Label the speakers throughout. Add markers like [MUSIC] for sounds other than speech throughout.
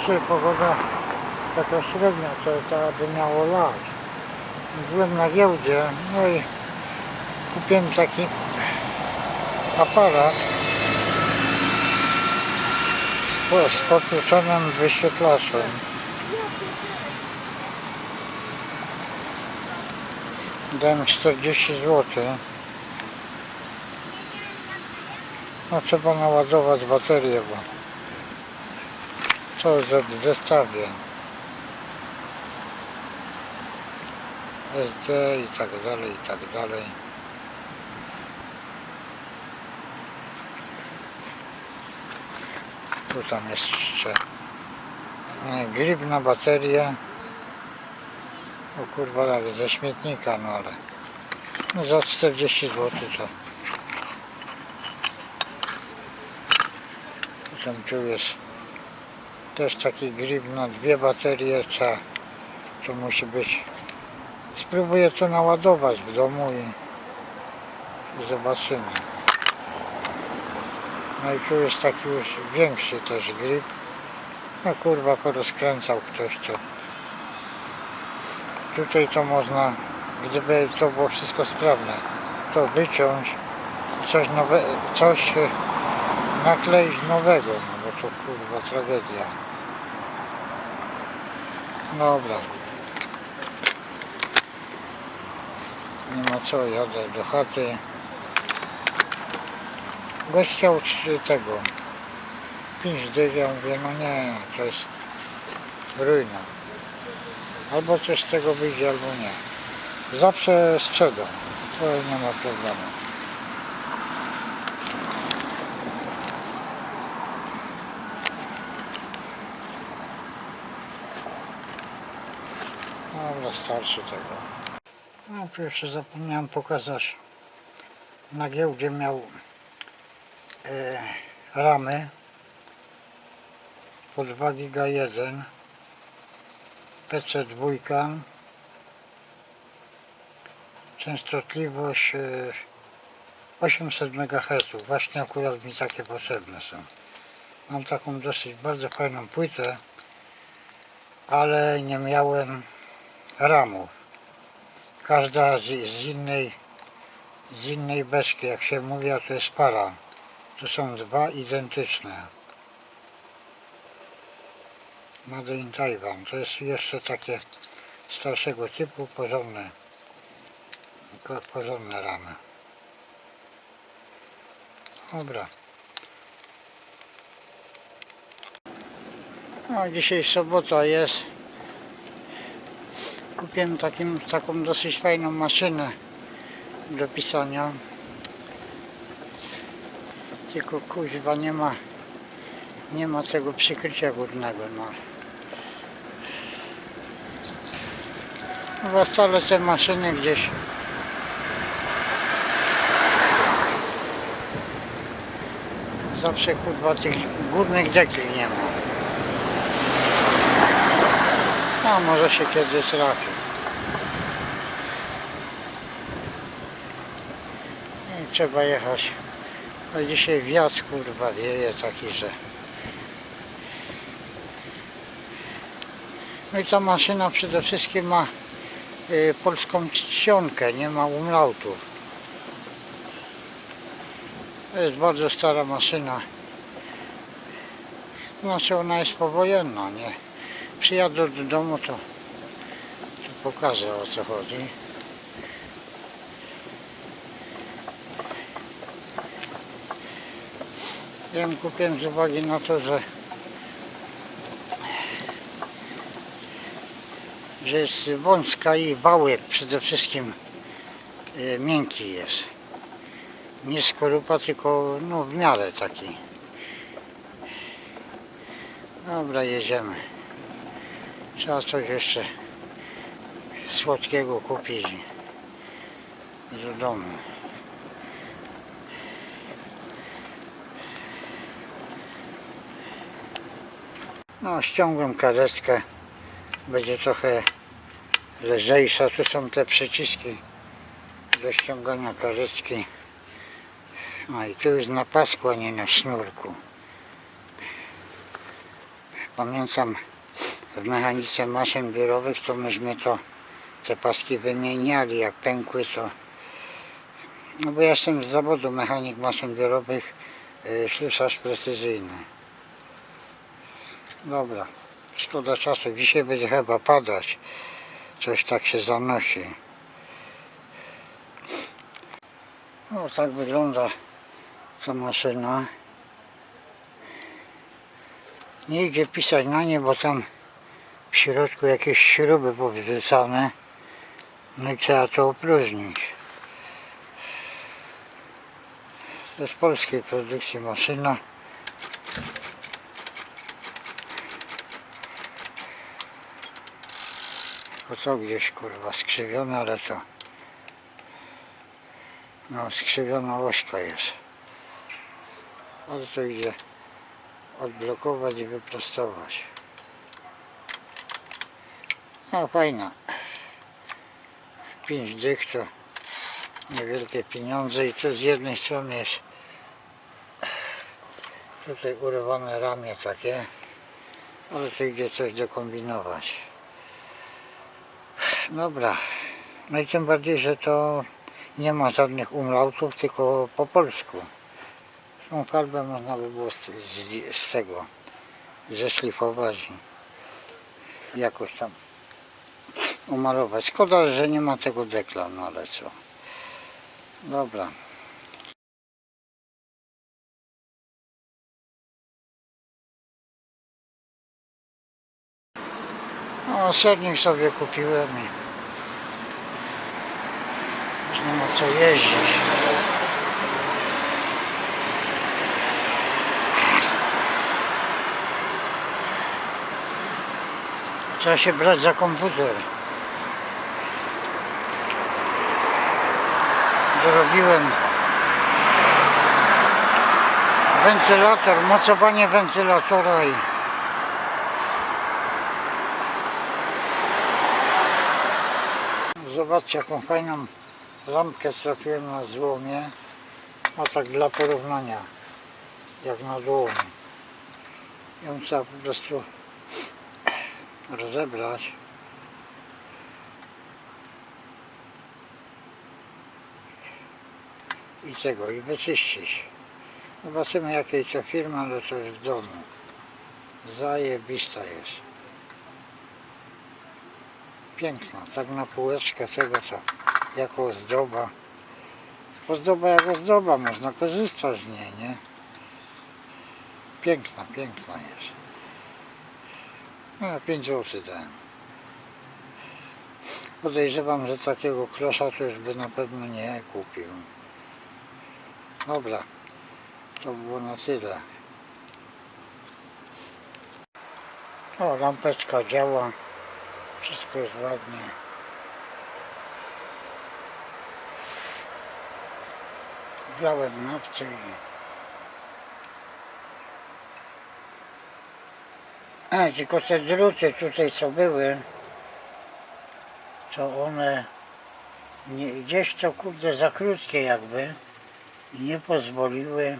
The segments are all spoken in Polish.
Speaker 1: dzisiaj pogoda taka średnia, to, to by miało lać. Byłem na giełdzie, no i kupiłem taki aparat z, z podłączonym wyświetlaczem. Dałem 40 zł. No trzeba naładować baterię, bo to ze- w zestawie. SD i tak dalej, i tak dalej. Tu tam jeszcze e, grip na baterię. O kurwa, tak ze śmietnika, no ale no za 40 zł to. Tam tu jest też taki grip na dwie baterie, trzeba, to musi być. Spróbuję to naładować w domu i, i zobaczymy. No i tu jest taki już większy też grip. No kurwa, porozkręcał ktoś to. Tutaj to można, gdyby to było wszystko sprawne, to wyciąć coś nowe, coś nakleić nowego, no bo to kurwa tragedia. Dobra. Nie ma co, jadę do chaty. Gość chciał tego, pięć dych, mówię, no nie, to jest ruina. Albo coś z tego wyjdzie, albo nie. Zawsze sprzedam, to nie ma problemu. Dobra, starczy tego. No tu jeszcze zapomniałem pokazać. Na giełdzie miał e, ramy. Po 2 giga 1 PC 2 częstotliwość e, 800 MHz właśnie akurat mi takie potrzebne są. Mam taką dosyć bardzo fajną płytę ale nie miałem ramów każda z, z innej z innej beczki jak się mówi a to jest para to są dwa identyczne Made in Taiwan. To jest jeszcze takie starszego typu, porządne, porządne ramy. Dobra. No, dzisiaj sobota jest. Kupiłem takim, taką dosyć fajną maszynę do pisania. Tylko kuźwa nie ma nie ma tego przykrycia górnego. No. Chyba stale te maszyny gdzieś zawsze kurwa tych górnych dekli nie ma. A może się kiedy trafi. Trzeba jechać. No dzisiaj wiatr kurwa wieje taki, że No i ta maszyna przede wszystkim ma y, polską czcionkę, nie ma umlautów. To jest bardzo stara maszyna. Znaczy ona jest powojenna, nie? Przyjadę do domu to, to pokażę o co chodzi. Ja ją kupiłem z uwagi na to, że że jest wąska i wałek przede wszystkim e, miękki jest. Nie skorupa, tylko no w miarę taki. Dobra, jedziemy. Trzeba coś jeszcze słodkiego kupić do domu. No, ściągłem karetkę. Będzie trochę lżejsza. Tu są te przyciski do ściągania karetki. No i tu jest na pasku, a nie na sznurku. pamiętam w mechanice maszyn biurowych, to myśmy to te paski wymieniali, jak pękły to no bo ja jestem z zawodu mechanik maszyn biurowych, yy, ślusarz precyzyjny. Dobra, szkoda czasu, dzisiaj będzie chyba padać, coś tak się zanosi. No tak wygląda ta maszyna. Nie idzie pisać na nie, bo tam w środku jakieś śruby powrzucane. No i trzeba to opróżnić. To jest polskiej produkcji maszyna. To co gdzieś kurwa skrzywione, ale to no skrzywiona ośka jest. Ale to idzie odblokować i wyprostować. No fajna. 5 dych to niewielkie pieniądze i tu z jednej strony jest tutaj urwane ramię takie, ale tu idzie coś dokombinować. Dobra, no i tym bardziej, że to nie ma żadnych umlautów, tylko po polsku. Tą farbę można by było z, z, z tego zeszlifować i jakoś tam umalować. Szkoda, że nie ma tego dekla, no ale co. Dobra. O, sernik sobie kupiłem i już nie ma co jeździć. Trzeba się brać za komputer. Zrobiłem wentylator, mocowanie wentylatora i Zobaczcie jaką fajną lampkę trafiłem na złomie. A tak dla porównania. Jak na złomie. Ją trzeba po prostu rozebrać. I tego, i wyczyścić. Zobaczymy jakiej to firma, ale to już w domu. Zajebista jest. Piękna, tak na półeczkę tego co, jako ozdoba. Ozdoba jak ozdoba, można korzystać z niej, nie? Piękna, piękna jest. No, 5 zł dałem. Podejrzewam, że takiego klosza to już by na pewno nie kupił. Dobra, to było na tyle. O, lampeczka działa. Wszystko jest ładnie. Wlałem nafcie i... A, tylko te druty tutaj co były, to one nie, gdzieś to kurde za krótkie jakby nie pozwoliły,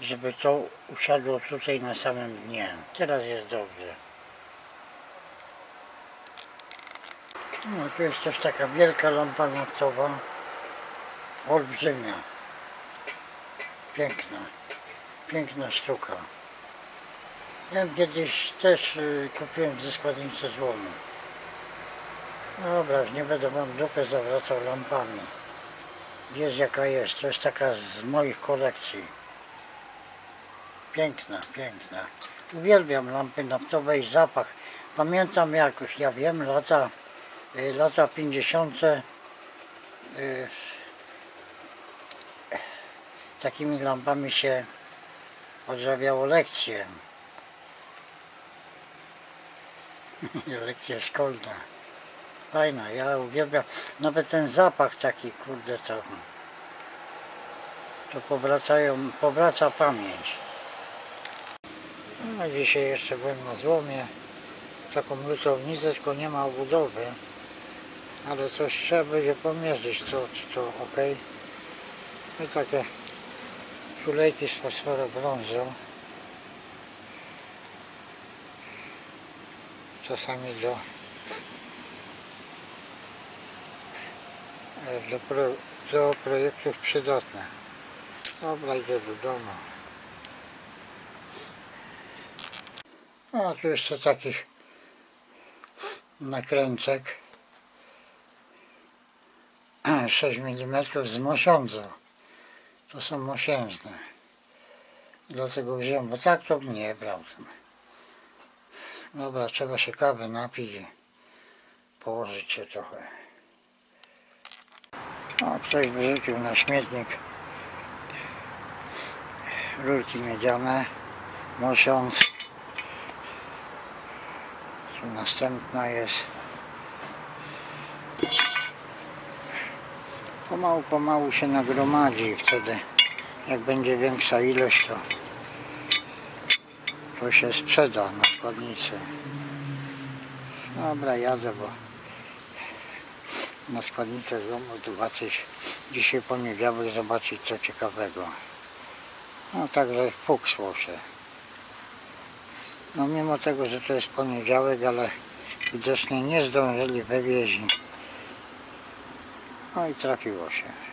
Speaker 1: żeby to usiadło tutaj na samym dnie. Teraz jest dobrze. No tu jest też taka wielka lampa nocowa, olbrzymia, piękna, piękna sztuka. Ja kiedyś też y, kupiłem ze składnicy złomu. Dobra, już nie będę wam dupę zawracał lampami. Jest jaka jest, to jest taka z moich kolekcji. Piękna, piękna. Uwielbiam lampy naftowe i zapach. Pamiętam jakoś, ja wiem, lata, y, lata 50. y, Takimi lampami się odrabiało lekcje. [LAUGHS] Lekcja szkolna. Fajna, ja uwielbiam. Nawet ten zapach taki, kurde, to, to powracają, powraca pamięć. No, dzisiaj jeszcze byłem na złomie. Taką lutownicę, tylko nie ma obudowy. Ale coś trzeba będzie pomierzyć, to, to ok. No takie tulejki z fosforobrązu. czasami do, do, pro, do projektów przydatne. Dobra, idę do domu. O, tu jeszcze takich nakręcek 6 mm z mosiądzą. To są mosiężne. Dlatego wziąłem, bo tak to nie brał. Dobra, trzeba się kawy napić położyć się trochę. O, ktoś wyrzucił na śmietnik rurki miedziane, mosiąc. Tu następna jest. Pomału, pomału się nagromadzi i wtedy jak będzie większa ilość to, to się sprzeda na składnicy. Dobra, jadę, bo na składnicę z domu zobaczyć dzisiaj poniedziałek zobaczyć co ciekawego. No także fuksło się. No mimo tego, że to jest poniedziałek, ale widocznie nie zdążyli wywieźć. No i trafiło się.